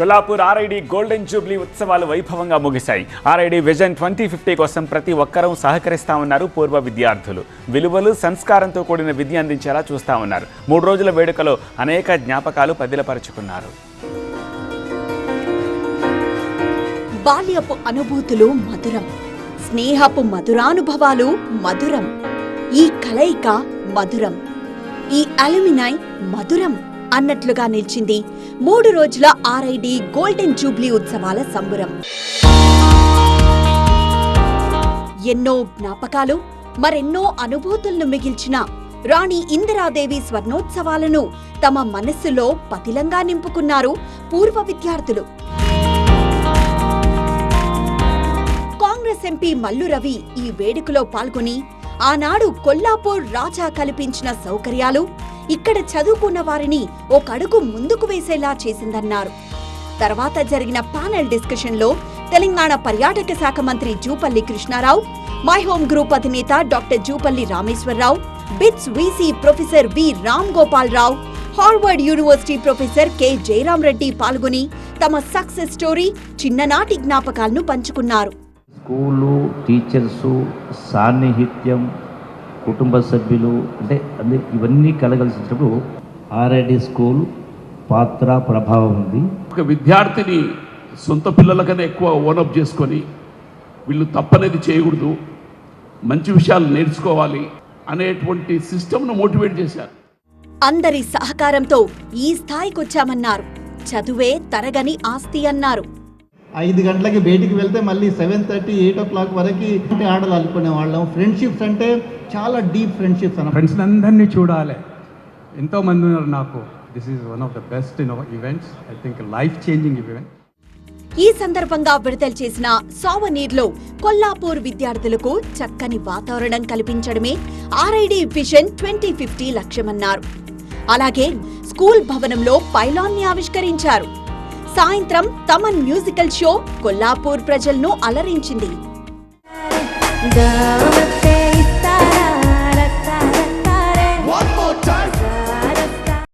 Kollapur RID golden Jubilee ఉత్సవాలు వైభవంగా ముగిశాయి. ఆర్ఐడి విజన్ ట్వంటీ ఫిఫ్టీ కోసం ప్రతి ఒక్కరూ సహకరిస్తామన్నారు పూర్వ విద్యార్థులు. విలువలు సంస్కారంతో కూడిన విద్య అందించేలా చూస్తామన్నారు. మూడు రోజుల వేడుకలో అనేక జ్ఞాపకాలు పదిలపరుచుకున్నారు. బాల్యపు అనుభూతులు మధురం స్నేహపు మధురానుభవాలు మధురం ఈ కలయిక మధురం ఈ అలుమినై మధురం. అన్నట్లుగా నిలిచింది మూడు రోజుల ఆర్ఐడి గోల్డెన్ జూబ్లీ ఉత్సవాల సంబురం. ఎన్నో జ్ఞాపకాలు మరెన్నో అనుభూతులను మిగిల్చిన రాణి ఇందిరాదేవి స్వర్ణోత్సవాలను తమ మనస్సులో పతిలంగా నింపుకున్నారు పూర్వ విద్యార్థులు. కాంగ్రెస్ ఎంపీ మల్లు రవి ఈ వేడుకలో పాల్గొని ఆనాడు కొల్లాపూర్ రాజా కల్పించిన సౌకర్యాలు ఇక్కడ చదువుకున్న వారిని ఒక అడుగు ముందుకు వేసేలా చేసిందన్నారు. తర్వాత జరిగిన ప్యానెల్ డిస్కషన్లో తెలంగాణ పర్యాటక శాఖ మంత్రి Jupally Krishna Rao my home group అధినేత doctor Jupally Rameshwar Rao BITS VC professor V Ram Gopal Rao Harvard university professor K Jayaram Reddy పాల్గొని తమ సక్సెస్ స్టోరీ చిన్ననాటి జ్ఞాపకాలను పంచుకున్నారు. స్కూలు టీచర్సు సాన్నిహిత్యం కుటుంబ సభ్యులు అంటే అన్ని ఇవన్నీ కలగలిసినప్పుడు ఆర్ఐడి స్కూల్ పాత్ర ప్రభావం ఉంది. ఒక విద్యార్థిని సొంత పిల్లలకన్నా ఎక్కువ ఓనప్ చేసుకొని వీళ్ళు తప్పనేది చేయకూడదు మంచి విషయాలు నేర్చుకోవాలి అనేటువంటి సిస్టమ్ను మోటివేట్ చేశారు. అందరి సహకారంతో ఈ స్థాయికొచ్చామన్నారు. చదువే తరగని ఆస్తి అన్నారు. ఐదు గంటలకి బయటికి వెళ్తే మళ్ళీ seven thirty eight o'clock వరకు అంటే ఆటలు ఆడుకునే వాళ్ళం. ఫ్రెండ్షిప్స్ అంటే చాలా డీప్ ఫ్రెండ్షిప్స్ అన్నమాట. ఫ్రెండ్స్ అందరినీ చూడాలి. ఎంతోమంది ఉన్నారు నాకు. This is one of the best in events I think life changing event ఈ సందర్భంగా విడుదల చేసిన సావనీర్లో కొల్లాపూర్ విద్యార్థులకు చక్కని వాతావరణం కల్పించడమే R I D vision twenty fifty లక్ష్యమన్నారు. అలాగే స్కూల్ భవనంలో పైలాన్ని ఆవిష్కరించారు. సాయంత్రం తమన్ మ్యూజికల్ షో కొల్లాపూర్ ప్రజలను అలరించింది. దావత్